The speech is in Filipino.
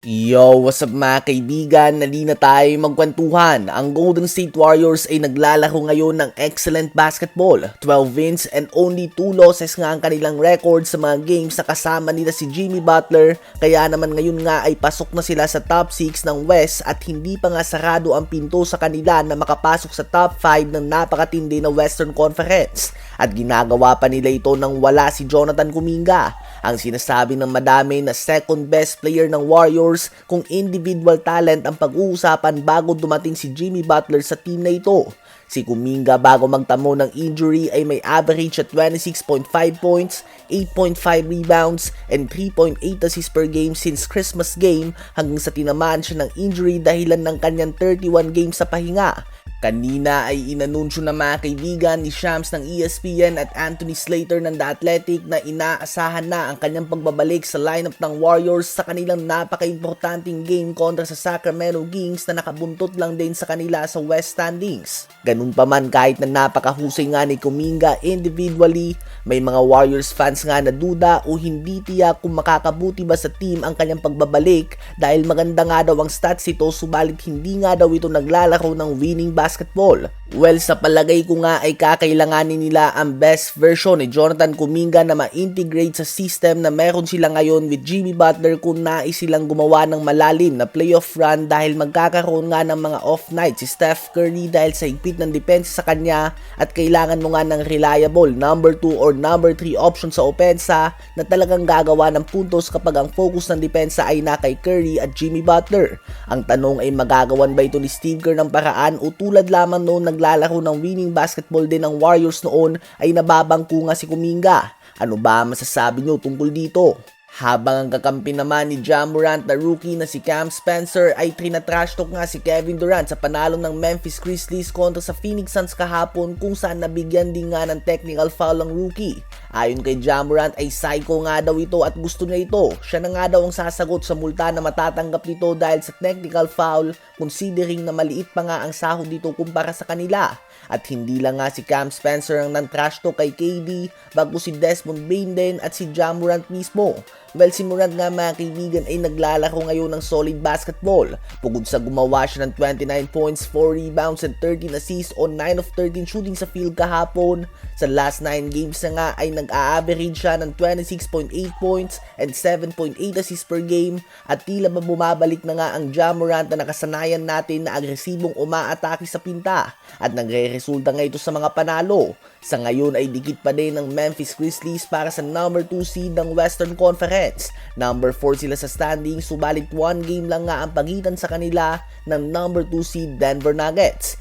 Yo, what's up mga kaibigan? Nali na tayo magkwentuhan. Ang Golden State Warriors ay naglalaro ngayon ng excellent basketball. 12 wins and only 2 losses nga ang kanilang record sa mga games na kasama nila si Jimmy Butler. Kaya naman ngayon nga ay pasok na sila sa top 6 ng West at hindi pa nga sarado ang pinto sa kanila na makapasok sa top 5 ng napakatindi na Western Conference. At ginagawa pa nila ito nang wala si Jonathan Kuminga. Ang sinasabi ng madami na second best player ng Warriors kung individual talent ang pag-uusapan bago dumating si Jimmy Butler sa team na ito. Si Kuminga bago magtamo ng injury ay may average at 26.5 points, 8.5 rebounds, and 3.8 assists per game since Christmas game hanggang sa tinamaan siya ng injury dahilan ng kanyang 31 games sa pahinga. Kanina ay inanunsyo na mga kaibigan ni Shams ng ESPN at Anthony Slater ng The Athletic na inaasahan na ang kanyang pagbabalik sa lineup ng Warriors sa kanilang napaka-importanting game kontra sa Sacramento Kings na nakabuntot lang din sa kanila sa West Standings. Ganun pa man kahit na napakahusay nga ni Kuminga individually, may mga Warriors fans nga na duda o hindi tiyak kung makakabuti ba sa team ang kanyang pagbabalik dahil maganda nga daw ang stats ito subalit hindi nga daw ito naglalaro ng winning basketball basketball. Well, sa palagay ko nga ay kakailanganin nila ang best version ni Jonathan Kuminga na ma-integrate sa system na meron sila ngayon with Jimmy Butler kung nais silang gumawa ng malalim na playoff run dahil magkakaroon nga ng mga off night si Steph Curry dahil sa higpit ng depensa sa kanya at kailangan mo nga ng reliable number 2 or number 3 option sa opensa na talagang gagawa ng puntos kapag ang focus ng depensa ay na kay Curry at Jimmy Butler. Ang tanong ay magagawan ba ito ni Steve Kerr ng paraan o tulad lamang noon naglalaro ng winning basketball din ng Warriors noon ay nababangko nga si Kuminga. Ano ba masasabi nyo tungkol dito? Habang ang kakampi naman ni Jamorant na rookie na si Cam Spencer ay trinatrash talk nga si Kevin Durant sa panalo ng Memphis Grizzlies kontra sa Phoenix Suns kahapon kung saan nabigyan din nga ng technical foul ang rookie. Ayon kay Jamorant ay psycho nga daw ito at gusto niya ito. Siya na nga daw ang sasagot sa multa na matatanggap nito dahil sa technical foul considering na maliit pa nga ang sahod dito kumpara sa kanila. At hindi lang nga si Cam Spencer ang nang-trash talk kay KD bago si Desmond Bain din at si Jamorant mismo. Well, si Morant nga mga kaibigan ay naglalaro ngayon ng solid basketball. Pugod sa gumawa siya ng 29 points, 4 rebounds, and 13 assists on 9 of 13 shooting sa field kahapon. Sa last 9 games na nga ay nag-a-average siya ng 26.8 points and 7.8 assists per game at tila ba bumabalik na nga ang Jamorant na nakasanayan natin na agresibong umaatake sa pinta at nagre-resulta nga ito sa mga panalo. Sa ngayon ay dikit pa din ng Memphis Grizzlies para sa number 2 seed ng Western Conference. Number 4 sila sa standing subalit one game lang nga ang pagitan sa kanila ng number 2 seed Denver Nuggets.